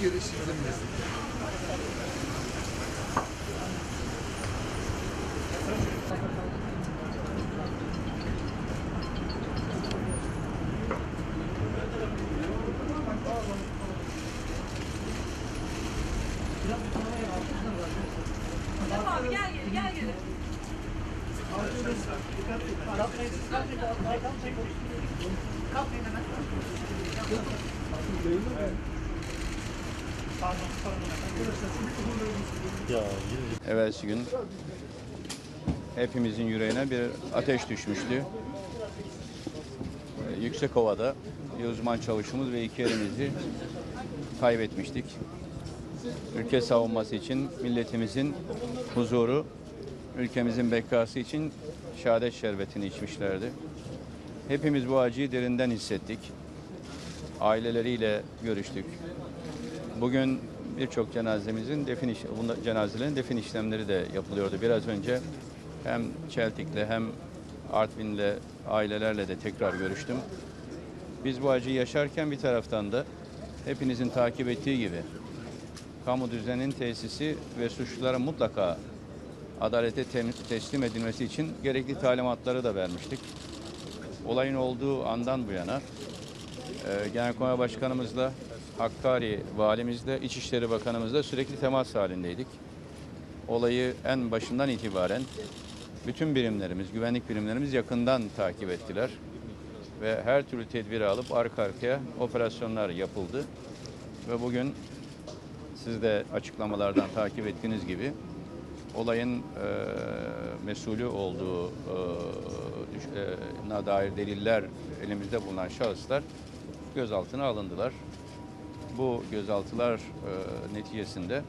kere şizlenmez. Abi gel gel gel gel. Evvelsi gün hepimizin yüreğine bir ateş düşmüştü. Ee, Yüksekova'da bir uzman çavuşumuz ve iki erimizi kaybetmiştik. Ülke savunması için milletimizin huzuru, ülkemizin bekası için şehadet şerbetini içmişlerdi. Hepimiz bu acıyı derinden hissettik. Aileleriyle görüştük. Bugün birçok cenazemizin defin iş, cenazelerin defin işlemleri de yapılıyordu. Biraz önce hem Çeltik'le hem Artvin'le ailelerle de tekrar görüştüm. Biz bu acıyı yaşarken bir taraftan da hepinizin takip ettiği gibi kamu düzeninin tesisi ve suçlulara mutlaka adalete teslim edilmesi için gerekli talimatları da vermiştik. Olayın olduğu andan bu yana Genelkurmay Başkanımızla, Hakkari Valimizle, İçişleri Bakanımızla sürekli temas halindeydik. Olayı en başından itibaren bütün birimlerimiz, güvenlik birimlerimiz yakından takip ettiler. Ve her türlü tedbiri alıp arka arkaya operasyonlar yapıldı. Ve bugün siz de açıklamalardan takip ettiğiniz gibi olayın e, mesulü olduğu e, dair deliller elimizde bulunan şahıslar gözaltına alındılar. Bu gözaltılar e, neticesinde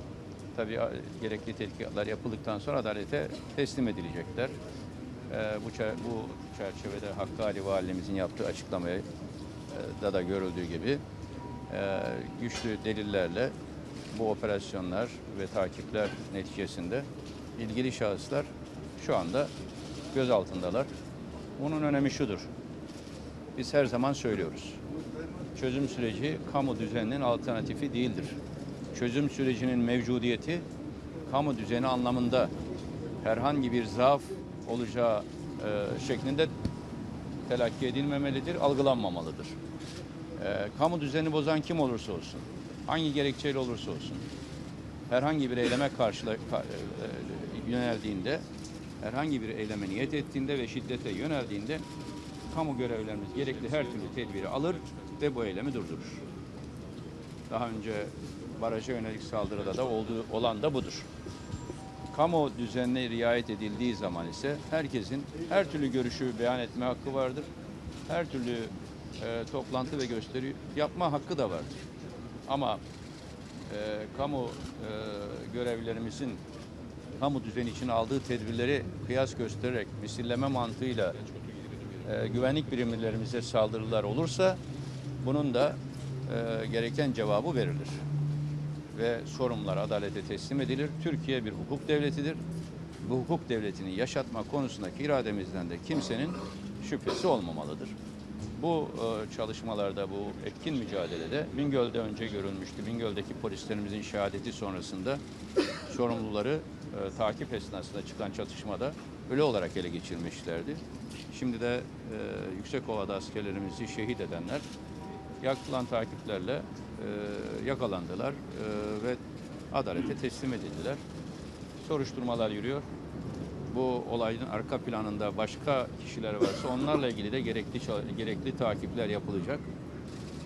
tabii gerekli tetkikatlar yapıldıktan sonra adalete teslim edilecekler. E, bu, bu çerçevede Hakkari Valimizin yaptığı açıklamaya e, da da görüldüğü gibi e, güçlü delillerle bu operasyonlar ve takipler neticesinde ilgili şahıslar şu anda gözaltındalar. Bunun önemi şudur. Biz her zaman söylüyoruz. Çözüm süreci kamu düzeninin alternatifi değildir. Çözüm sürecinin mevcudiyeti kamu düzeni anlamında herhangi bir zaaf olacağı e, şeklinde telakki edilmemelidir, algılanmamalıdır. E, kamu düzeni bozan kim olursa olsun, hangi gerekçeyle olursa olsun, herhangi bir eyleme karşıla, ka- e, e, yöneldiğinde, herhangi bir eyleme niyet ettiğinde ve şiddete yöneldiğinde kamu görevlerimiz gerekli her türlü tedbiri alır ve bu eylemi durdurur. Daha önce baraja yönelik saldırıda da olduğu olan da budur. Kamu düzenine riayet edildiği zaman ise herkesin her türlü görüşü beyan etme hakkı vardır. Her türlü e, toplantı ve gösteri yapma hakkı da vardır. Ama e, kamu e, görevlilerimizin kamu düzeni için aldığı tedbirleri kıyas göstererek misilleme mantığıyla e, güvenlik birimlerimize saldırılar olursa bunun da e, gereken cevabı verilir. Ve sorumlular adalete teslim edilir. Türkiye bir hukuk devletidir. Bu hukuk devletini yaşatma konusundaki irademizden de kimsenin şüphesi olmamalıdır. Bu e, çalışmalarda, bu etkin mücadelede Bingöl'de önce görülmüştü. Bingöl'deki polislerimizin şehadeti sonrasında sorumluları e, takip esnasında çıkan çatışmada ölü olarak ele geçirmişlerdi. Şimdi de e, Yüksekova'da askerlerimizi şehit edenler yapılan takiplerle e, yakalandılar e, ve adalete teslim edildiler. Soruşturmalar yürüyor. Bu olayın arka planında başka kişiler varsa onlarla ilgili de gerekli gerekli takipler yapılacak.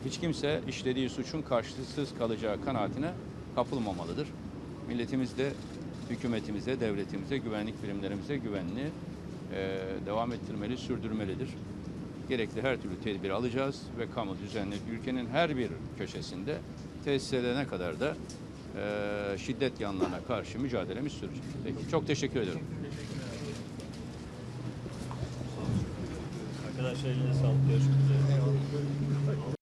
Hiç kimse işlediği suçun karşılıksız kalacağı kanaatine kapılmamalıdır. Milletimiz de hükümetimize, devletimize, güvenlik birimlerimize güvenini e, devam ettirmeli, sürdürmelidir. Gerekli her türlü tedbir alacağız ve kamu düzenli ülkenin her bir köşesinde tesis edene kadar da e, şiddet yanlarına karşı mücadelemiz sürecek. Peki, çok teşekkür ederim. Arkadaşlar eline sağlık. Görüşmek üzere.